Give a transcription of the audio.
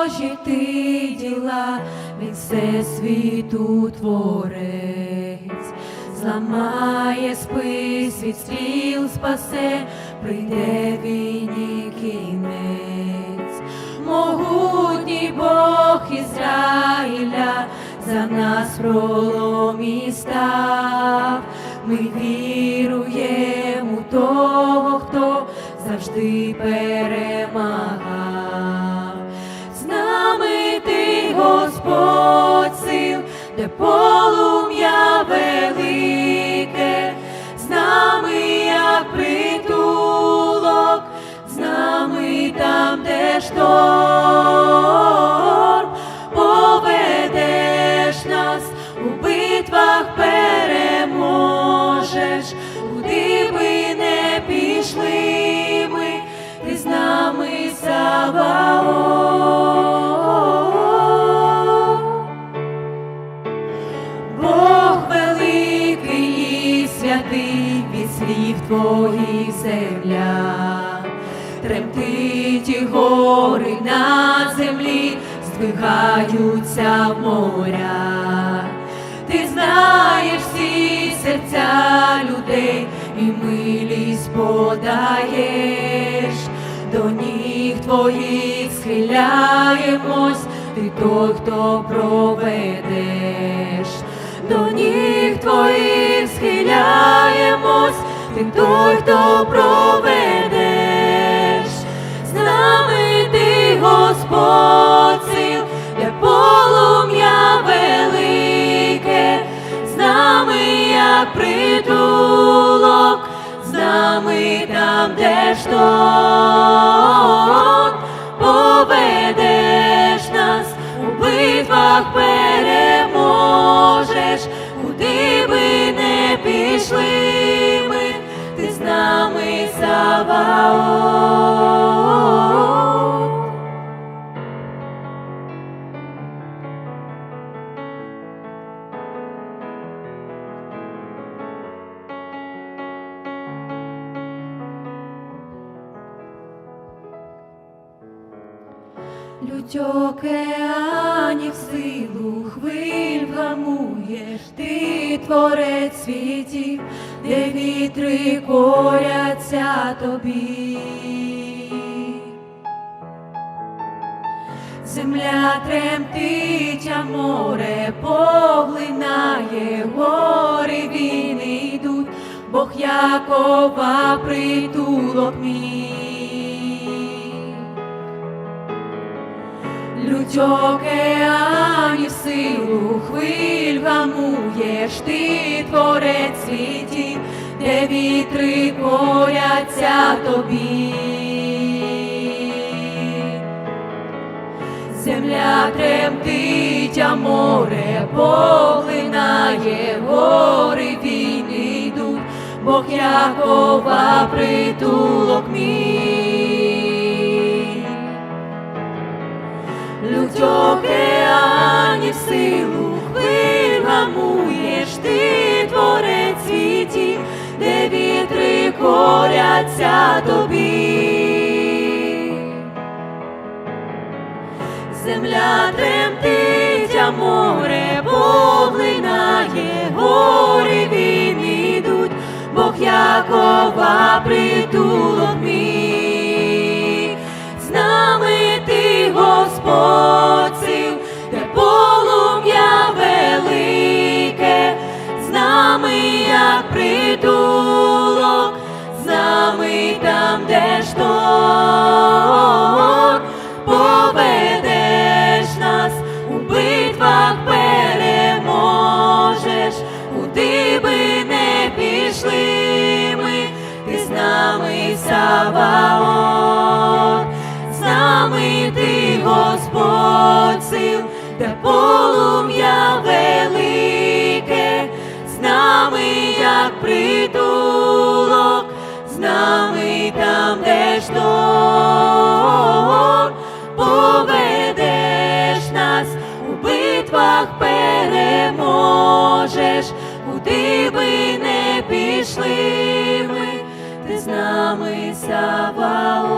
Божі ти діла, він все світу творець, зламає спис від стріл, спасе, прийде війні кінець, могутній Бог Ізраїля за нас пролом став, ми віруємо у того, хто завжди перемагав. Де полум'я велике, з нами як притулок, з нами там, де шторм, поведеш нас у битвах переможеш, куди би не пішли ми, ти з нами Саваоф. Святий від слів твоїх земля, тремтить і гори на землі, здвигаються моря. Ти знаєш всі серця людей і милість подаєш, до ніг твоїх схиляємось, ти той, хто проведеш, до ніг ти той, хто проведеш, з нами ти, Господь сил, де полум'я велике, з нами як притулок, з нами там, де шторм, Саваоф. Лють океанів силу хвиль вгамуєш, ти творець світів, де вітри коряться тобі. Земля тремтить, а море поглинає, гори війни йдуть, Бог Якова притулок мій. Лють океанів силу хвиль гамуєш, ти творець світів, де вітри коряться тобі. Земля тремтить, а море поглинає, гори війни йдуть, Бог Якова притулок мій. Лють океанів силу ти творець світів, де вітри коряться тобі. Земля тремтить, а море поглинає, гори війни йдуть, Бог Якова притулок мій. Нами як притулок, нами там, де шторм, поведеш нас. У битвах переможеш, куди би не пішли ми, ти з нами Саваоф, з нами ти, Господь сил, де полум'я велике, як притулок, з нами там, де шторм, поведеш нас у битвах переможеш, куди би не пішли ми, ти з нами Саваоф.